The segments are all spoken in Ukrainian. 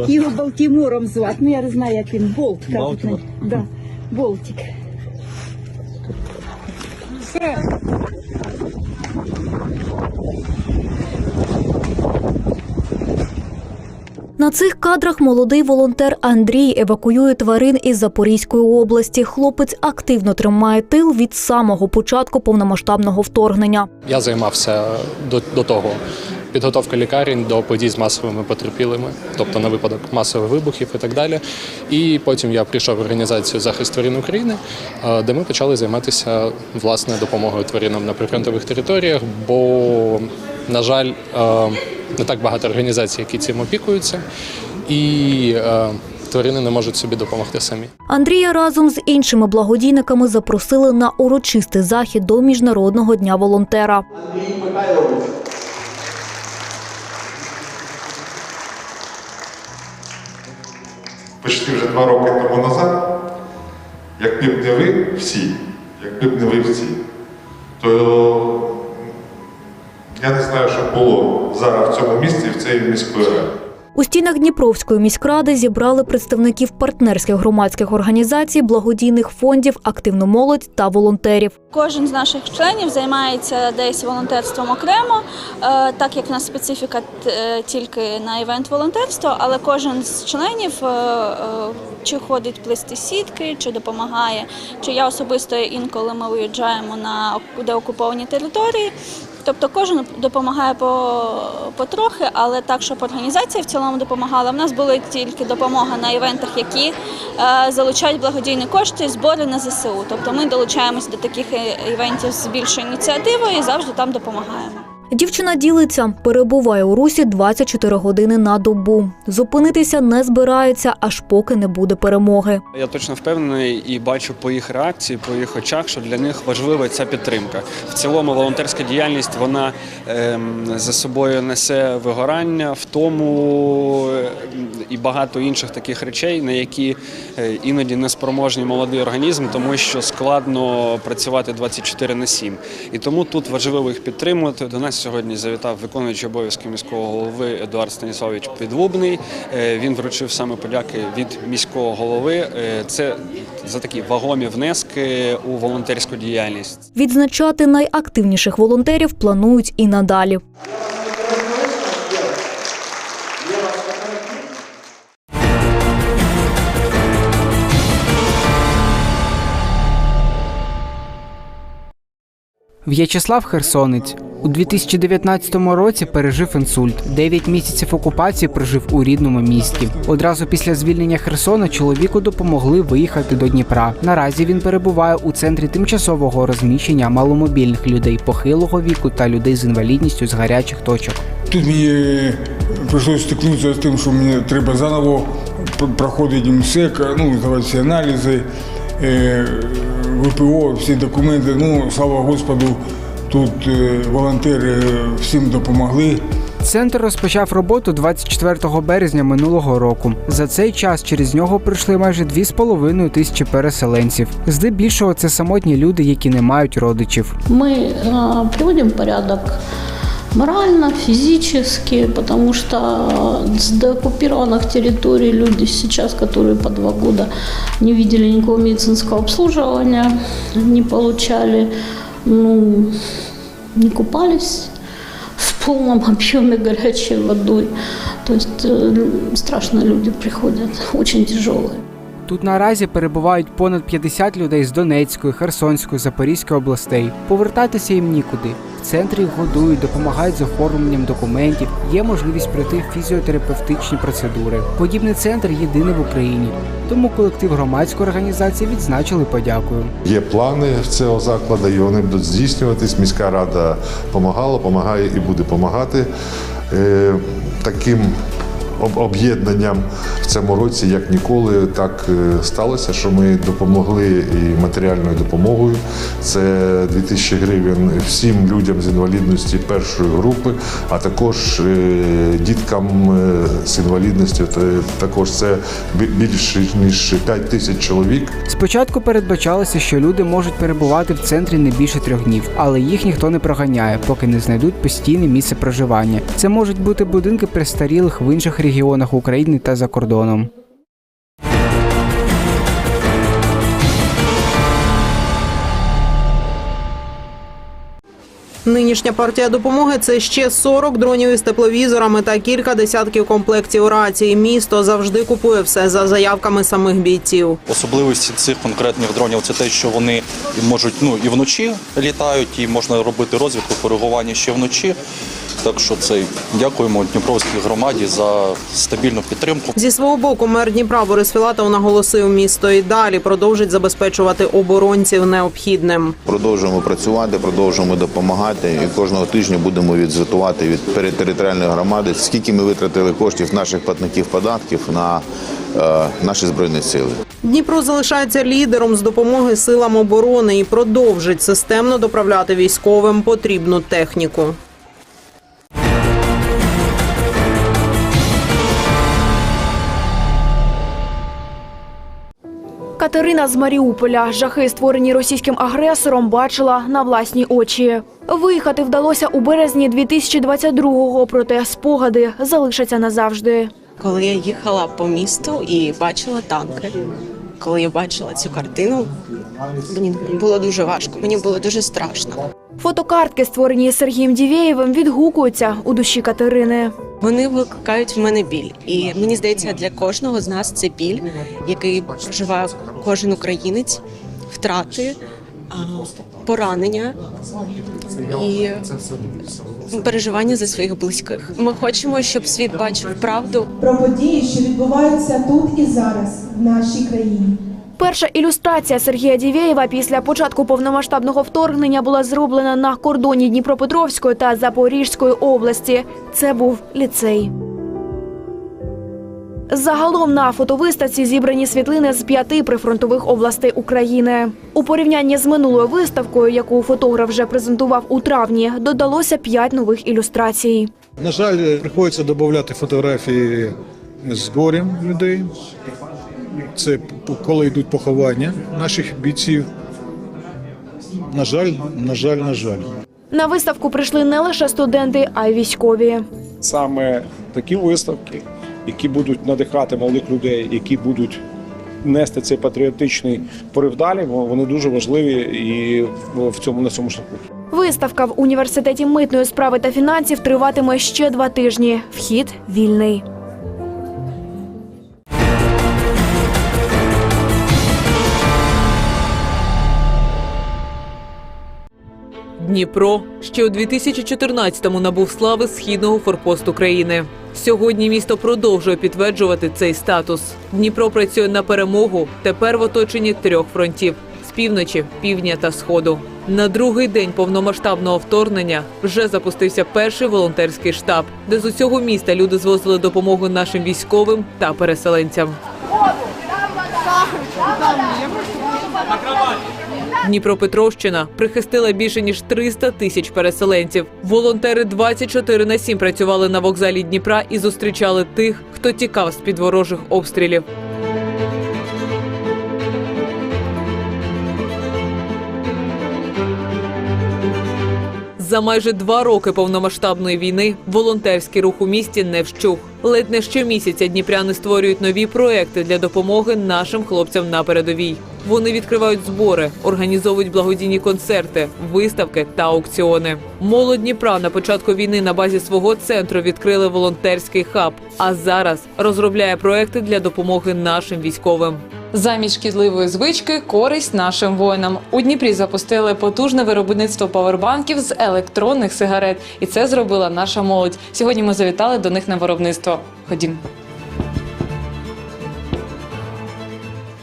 звати? Його Балтімором звати. Ну я не знаю, як він. Болт. кажуть. Балтімор? Да. Болтик. На цих кадрах молодий волонтер Андрій евакуює тварин із Запорізької області. Хлопець активно тримає тил від самого початку повномасштабного вторгнення. Я займався до, до того підготовка лікарень до подій з масовими потерпілими, тобто на випадок масових вибухів і так далі. І потім я прийшов в організацію захист тварин України, е, де ми почали займатися власне допомогою тваринам на прифронтових територіях. Бо, на жаль, е, не так багато організацій, які цим опікуються, і е, тварини не можуть собі допомогти самі. Андрія разом з іншими благодійниками запросили на урочистий захід до Міжнародного дня волонтера. Почти вже два роки тому назад, якби б не ви всі, якби б не ви всі, то я не знаю, що було зараз в цьому місці, в цій міської раді. У стінах Дніпровської міськради зібрали представників партнерських громадських організацій, благодійних фондів, активну молодь та волонтерів. Кожен з наших членів займається десь волонтерством окремо, е, так як в нас специфіка е, тільки на івент волонтерство, але кожен з членів е, чи ходить плести сітки, чи допомагає, чи я особисто інколи ми виїжджаємо на ок- деокуповані території. Тобто кожен допомагає по, потрохи, але так, щоб організація в цілому допомагала. В нас була тільки допомога на івентах, які е, залучають благодійні кошти, збори на ЗСУ. Тобто ми долучаємось до таких е, івентів з більшою ініціативою і завжди там допомагаємо. Дівчина ділиться, перебуває у русі 24 години на добу. Зупинитися не збирається, аж поки не буде перемоги. Я точно впевнений і бачу по їх реакції, по їх очах, що для них важлива ця підтримка. В цілому волонтерська діяльність вона ем, за собою несе вигорання, втому багато інших таких речей, на які е, іноді неспроможні молодий організм, тому що складно працювати 24 на 7. І тому тут важливо їх підтримувати. До нас сьогодні завітав виконуючий обов'язки міського голови Едуард Станіславович Підлубний. Е, Він вручив саме подяки від міського голови. Е, Це за такі вагомі внески у волонтерську діяльність. Відзначати найактивніших волонтерів планують і надалі. В'ячеслав Херсонець у 2019 році пережив інсульт. Дев'ять місяців окупації прожив у рідному місті. Одразу після звільнення Херсона чоловіку допомогли виїхати до Дніпра. Наразі він перебуває у центрі тимчасового розміщення маломобільних людей похилого віку та людей з інвалідністю з гарячих точок. Тут мені прийшлося стикнутися з тим, що мені треба заново пр- проходити МСЕК, ну, здавати аналізи, е, ВПО, всі документи. Ну, слава Господу, тут е, волонтери всім допомогли. Центр розпочав роботу 24 березня минулого року. За цей час через нього пройшли майже 2,5 тисячі переселенців. Здебільшого це самотні люди, які не мають родичів. Ми э, приводим в порядок морально, физически, потому что э, с деоккупированных территорий люди сейчас, которые по два года не видели никакого медицинского обслуживания, не получали, ну, не купались в полном объеме горячей водой. То есть э, страшно люди приходят, очень тяжелые. Тут наразі перебувають понад 50 людей з Донецької, Херсонської, Запорізької областей. Повертатися їм нікуди. Центрі годують, допомагають з оформленням документів. Є можливість пройти фізіотерапевтичні процедури. Подібний центр єдиний в Україні. Тому колектив громадської організації відзначили подякою. Є плани в цього закладу, і вони будуть здійснюватись. Міська рада допомагала, допомагає і буде допомагати е, таким об'єднанням в цьому році, як ніколи, так е, сталося, що ми допомогли і матеріальною допомогою. Це 2000 гривень всім людям з інвалідності першої групи, а також е, діткам е, з інвалідністю. Також це більше ніж 5 тисяч чоловік. Спочатку передбачалося, що люди можуть перебувати в центрі не більше трьох днів, але їх ніхто не проганяє, поки не знайдуть постійне місце проживання. Це можуть бути будинки престарілих в інших регіонах регіонах України та за кордоном. Нинішня партія допомоги це ще 40 дронів із тепловізорами та кілька десятків комплектів рацій. Місто завжди купує все за заявками самих бійців. Особливості цих конкретних дронів це те, що вони можуть ну і вночі літають, і можна робити розвідку, коригування ще вночі. Так що це дякуємо Дніпровській громаді за стабільну підтримку. Зі свого боку, мер Дніпра Борис Філатов наголосив, місто і далі продовжить забезпечувати оборонців необхідним. Продовжуємо працювати, продовжуємо допомагати. І кожного тижня будемо відзвітувати від перед територіальної громади, скільки ми витратили коштів наших платників податків на е, наші збройні сили. Дніпро залишається лідером з допомоги силам оборони і продовжить системно доправляти військовим потрібну техніку. Катерина з Маріуполя жахи, створені російським агресором, бачила на власні очі. Виїхати вдалося у березні 2022-го, проте спогади залишаться назавжди. Коли я їхала по місту і бачила танки, коли я бачила цю картину, мені було дуже важко, мені було дуже страшно. Фотокартки, створені Сергієм Дівєєвим, відгукуються у душі Катерини. Вони викликають в мене біль. І мені здається, для кожного з нас це біль, який проживає кожен українець, втрати, поранення і переживання за своїх близьких. Ми хочемо, щоб світ бачив правду. про події, що відбуваються тут і зараз в нашій країні. Перша ілюстрація Сергія Дівєєва після початку повномасштабного вторгнення була зроблена на кордоні Дніпропетровської та Запорізької області. Це був ліцей. Загалом на фотовиставці зібрані світлини з п'яти прифронтових областей України. У порівнянні з минулою виставкою, яку фотограф вже презентував у травні, додалося п'ять нових ілюстрацій. На жаль, приходиться додати фотографії з горем людей. Це коли йдуть поховання наших бійців. На жаль, на жаль, на жаль. На виставку прийшли не лише студенти, а й військові. Саме такі виставки, які будуть надихати молодих людей, які будуть нести цей патріотичний порив далі, вони дуже важливі і в цьому на цьому шляху. Виставка в університеті митної справи та фінансів триватиме ще два тижні. Вхід вільний. Дніпро ще у 2014-му набув слави східного форпосту країни. Сьогодні місто продовжує підтверджувати цей статус. Дніпро працює на перемогу тепер в оточенні трьох фронтів з півночі, півдня та сходу. На другий день повномасштабного вторгнення вже запустився перший волонтерський штаб, де з усього міста люди звозили допомогу нашим військовим та переселенцям. Дніпропетровщина прихистила більше ніж 300 тисяч переселенців. Волонтери 24 на 7 працювали на вокзалі Дніпра і зустрічали тих, хто тікав з під ворожих обстрілів. За майже два роки повномасштабної війни волонтерський рух у місті не вщух. Ледь не щомісяця дніпряни створюють нові проекти для допомоги нашим хлопцям на передовій. Вони відкривають збори, організовують благодійні концерти, виставки та аукціони. Молодь Дніпра на початку війни на базі свого центру відкрили волонтерський хаб, а зараз розробляє проекти для допомоги нашим військовим. Замість шкідливої звички користь нашим воїнам. У Дніпрі запустили потужне виробництво павербанків з електронних сигарет, і це зробила наша молодь. Сьогодні ми завітали до них на виробництво. Ходім.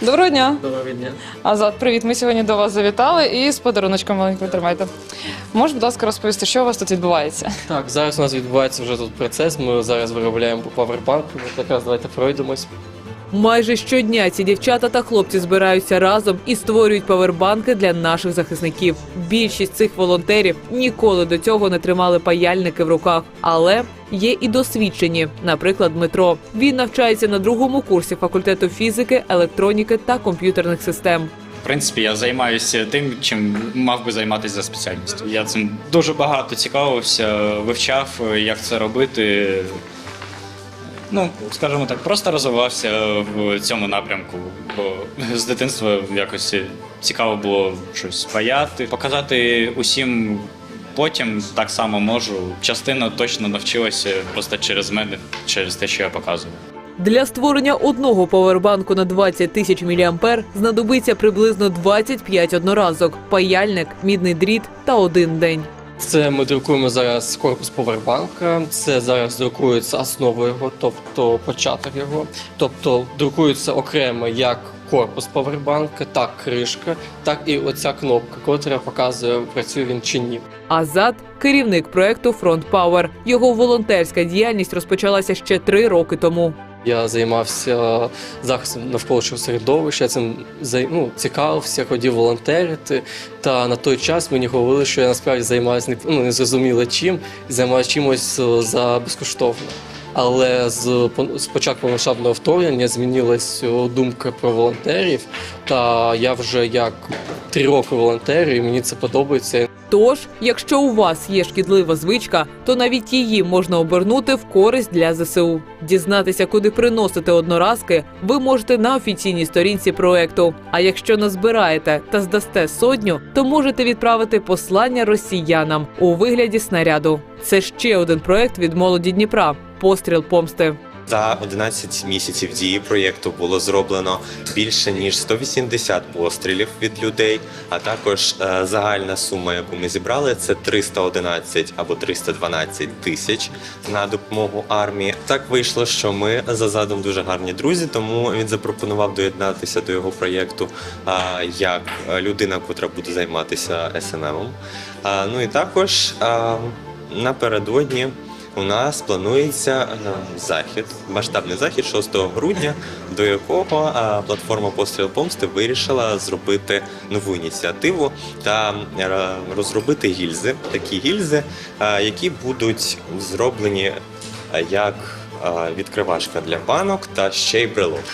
Доброго дня. Доброго дня. Азат, привіт. Ми сьогодні до вас завітали і з подаруночком маленьким тримайте. Можеш, будь ласка, розповісти, що у вас тут відбувається? Так, зараз у нас відбувається вже тут процес. Ми зараз виробляємо павербанк. Якраз давайте пройдемось. Майже щодня ці дівчата та хлопці збираються разом і створюють павербанки для наших захисників. Більшість цих волонтерів ніколи до цього не тримали паяльники в руках, але є і досвідчені. Наприклад, Дмитро. Він навчається на другому курсі факультету фізики, електроніки та комп'ютерних систем. В принципі, я займаюся тим, чим мав би займатися за спеціальністю. Я цим дуже багато цікавився, вивчав, як це робити. Ну скажімо так, просто розвивався в цьому напрямку. Бо з дитинства якось цікаво було щось паяти, показати усім. Потім так само можу. Частина точно навчилася просто через мене, через те, що я показую. Для створення одного павербанку на 20 тисяч мА знадобиться приблизно 25 одноразок, паяльник, мідний дріт та один день. Це ми друкуємо зараз корпус повербанка. Це зараз друкується основа його, тобто початок його. Тобто друкується окремо як корпус повербанка, так кришка, так і оця кнопка, котра показує, працює він чи ні. Азат керівник проекту Фронт Пауер. Його волонтерська діяльність розпочалася ще три роки тому. Я займався захистом навколишнього середовища, цим ну, цікавився, хотів волонтерити. Та на той час мені говорили, що я насправді займаюся ну, незрозуміло чим, займаюся чимось е, за безкоштовно. Але з, з початку повномасштабного вторгнення змінилась е, думка про волонтерів. Та я вже як три роки волонтерю, і мені це подобається. Тож, якщо у вас є шкідлива звичка, то навіть її можна обернути в користь для ЗСУ. Дізнатися, куди приносити одноразки, ви можете на офіційній сторінці проекту. А якщо назбираєте та здасте сотню, то можете відправити послання росіянам у вигляді снаряду. Це ще один проект від молоді Дніпра. Постріл помсти. За 11 місяців дії проєкту було зроблено більше ніж 180 пострілів від людей. А також е, загальна сума, яку ми зібрали, це 311 або 312 тисяч на допомогу армії. Так вийшло, що ми за задом дуже гарні друзі, тому він запропонував доєднатися до його проєкту як людина, котра буде займатися СММом. А, Ну і також напередодні. У нас планується е, захід, масштабний захід 6 грудня, до якого е, платформа Постріл Помсти вирішила зробити нову ініціативу та е, розробити гільзи. Такі гільзи, які будуть зроблені як відкривашка для банок та ще й брелок.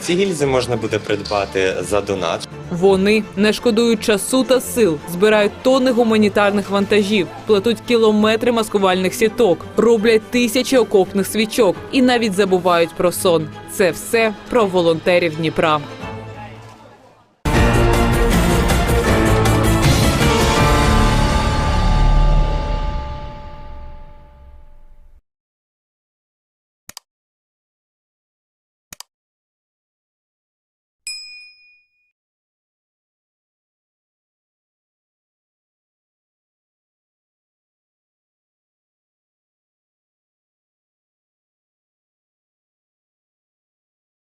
Ці гільзи можна буде придбати за донат. Вони не шкодують часу та сил, збирають тонни гуманітарних вантажів, плетуть кілометри маскувальних сіток, роблять тисячі окопних свічок і навіть забувають про сон. Це все про волонтерів Дніпра.